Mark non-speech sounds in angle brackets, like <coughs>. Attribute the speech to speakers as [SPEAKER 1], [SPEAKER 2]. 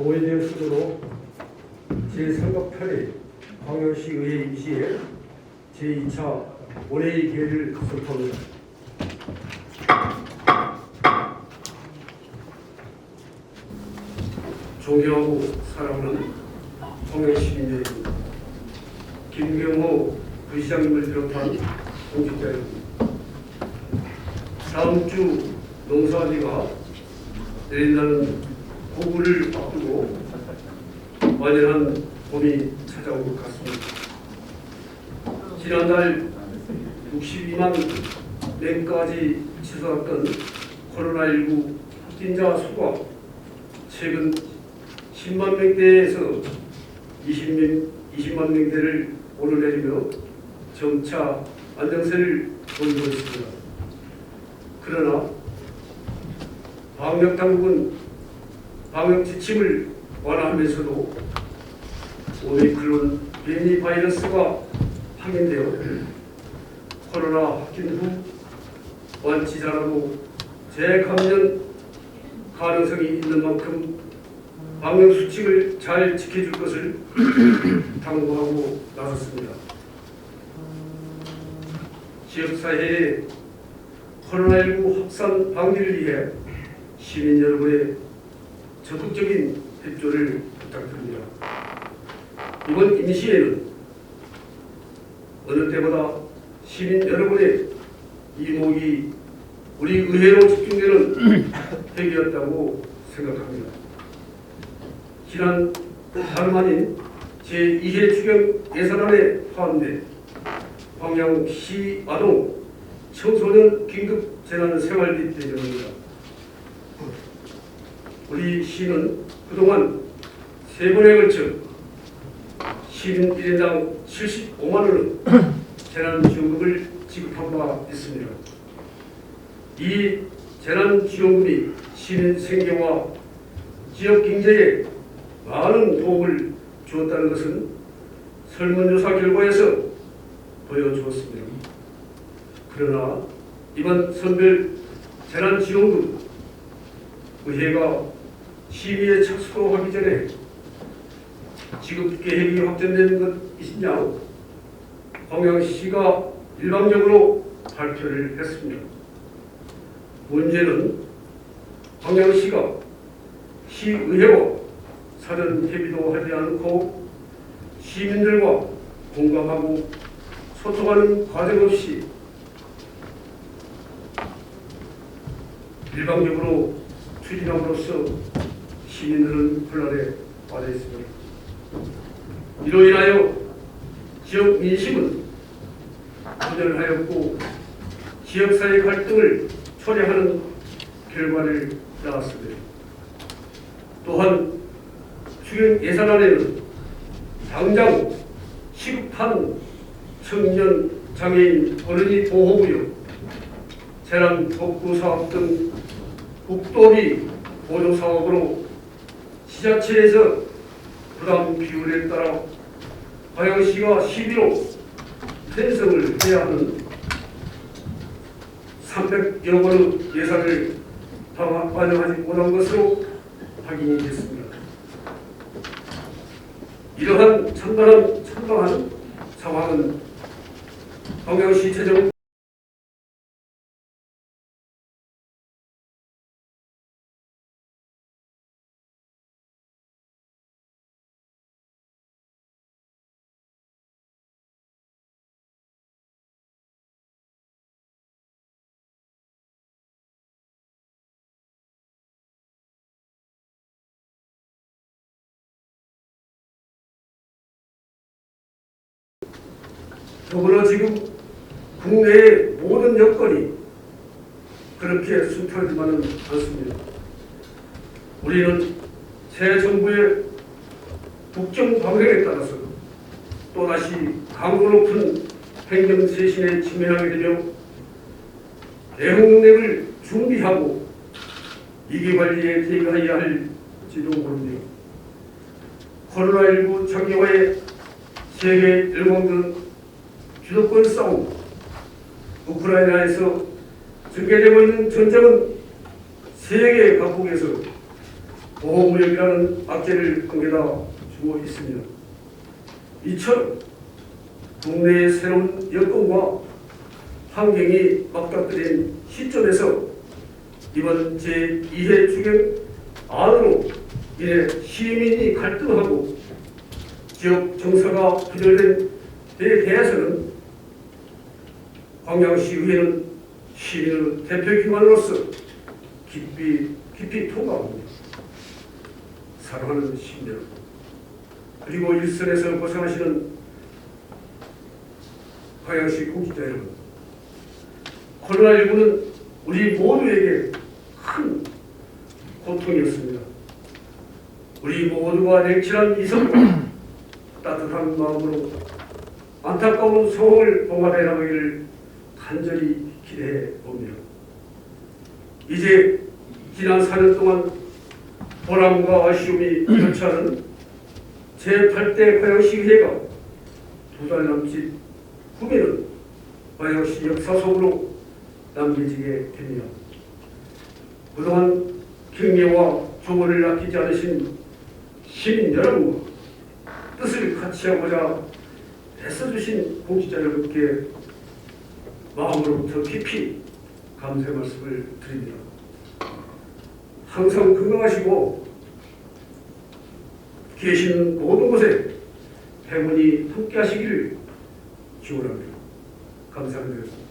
[SPEAKER 1] 동의된 수도로 제3급 8회 광역시 의회 임시회 제2차 원회의 개를 선포합니다. 존경하고 사랑하는 광역시민 여러분 김경호 부시장님을 비롯한 공직자 여러분 다음 주 농사비가 내린다는 고구를 앞두고 완연한 봄이 찾아온 것 같습니다. 지난달 62만 명까지 치솟았던 코로나19 확진자 수가 최근 10만 명대에서 20명, 20만 명대를 오르내리며 점차 안정세를 보이고 있습니다. 그러나 방역 당국은 방역 지침을 완화하면서도 오미크론 변이 바이러스가 확인되어 코로나 확진 후 완치자라도 재감염 가능성이 있는 만큼 방역 수칙을 잘 지켜줄 것을 <coughs> 당부하고 나섰습니다. 지역사회의 코로나19 확산 방지를 위해 시민 여러분의 적극적인 협조를 부탁드립니다. 이번 임시회는 어느 때보다 시민 여러분의 이목이 우리 의회로 집중되는 <coughs> 회기였다고 생각합니다. 지난 다름 아닌 제2회 추경 예산안에 포함된 광양시 아동 청소년 긴급 재난 생활비 대전입니다. 우리 시는 그동안 세 번에 걸쳐 시민 1인당 75만 원을 재난지원금을 지급한 바 있습니다. 이 재난지원금이 시민 생계와 지역 경제에 많은 도움을 주었다는 것은 설문조사 결과에서 보여주었습니다. 그러나 이번 선별 재난지원금 의회가 심의에 착수하기 전에 지급 계획이 확정된 것 있냐? 광양시가 일방적으로 발표를 했습니다. 문제는 광양시가 시의회와 사전 협의도 하지 않고 시민들과 공감하고 소통하는 과정 없이 일방적으로 추진함으로써 시민들은 혼란에 빠져 있습니다. 이로 인하여 지역 민심은 분열 하였고 지역사회 갈등을 초래하는 결과를 낳았습니다. 또한 추경 예산안에는 당장 시급한 청년 장애인 어린이 보호구역 재난 복구 사업 등 국도비 보조 사업으로 지자체에서 부담 비율에 따라 광양시가 11호 편성을 해야 하는 300여 원의 예산을 다 반영하지 못한 것으로 확인이 됐습니다. 이러한 천만한 천만한 상황은 광양시 재정 더불어 지금 국내의 모든 여건이 그렇게 순탄하지만은 않습니다. 우리는 새 정부의 국정 방향에 따라서 또다시 강도 높은 행정 쇄신에 직면하게 되며 대응력을 준비하고 위기 관리에 대응하여야 할지도 모릅니다. 코로나19 장기화에 세계 일공은 주도권 싸움, 우크라이나에서 전개되고 있는 전쟁은 세계 각국에서 보호무역이라는 악재를 안겨다 주고 있습니다. 이처럼 국내의 새로운 여건과 환경이 맞닥뜨린 시점에서 이번 제2회 주경 안으로 인해 시민이 갈등하고 지역 정서가 부절된 데 대해서는 광양시의회는 시민의 대표기관으로서 깊이 깊이 통과합니다. 사랑하는 시민 여러분, 그리고 일선에서 고생하시는 광양시 공직자 여러분, 코로나19는 우리 모두에게 큰 고통이었습니다. 우리 모두가 냉철한 이성과 따뜻한 마음으로 안타까운 소원을 봉합해 나가기를 간절히 기대해 봅니다. 이제 지난 4년 동안 보람과 아쉬움이 교차하는 제8대 고양시회가 두 달 남짓 후에는 고양시 역사 속으로 남겨지게 됩니다. 그동안 경례와 조언을 아끼지 않으신 시민 여러분과 뜻을 같이 하고자 애써주신 공직자 여러분께 마음으로부터 깊이 감사의 말씀을 드립니다. 항상 건강하시고 계시는 모든 곳에 행운이 함께 하시기를 기원합니다. 감사합니다.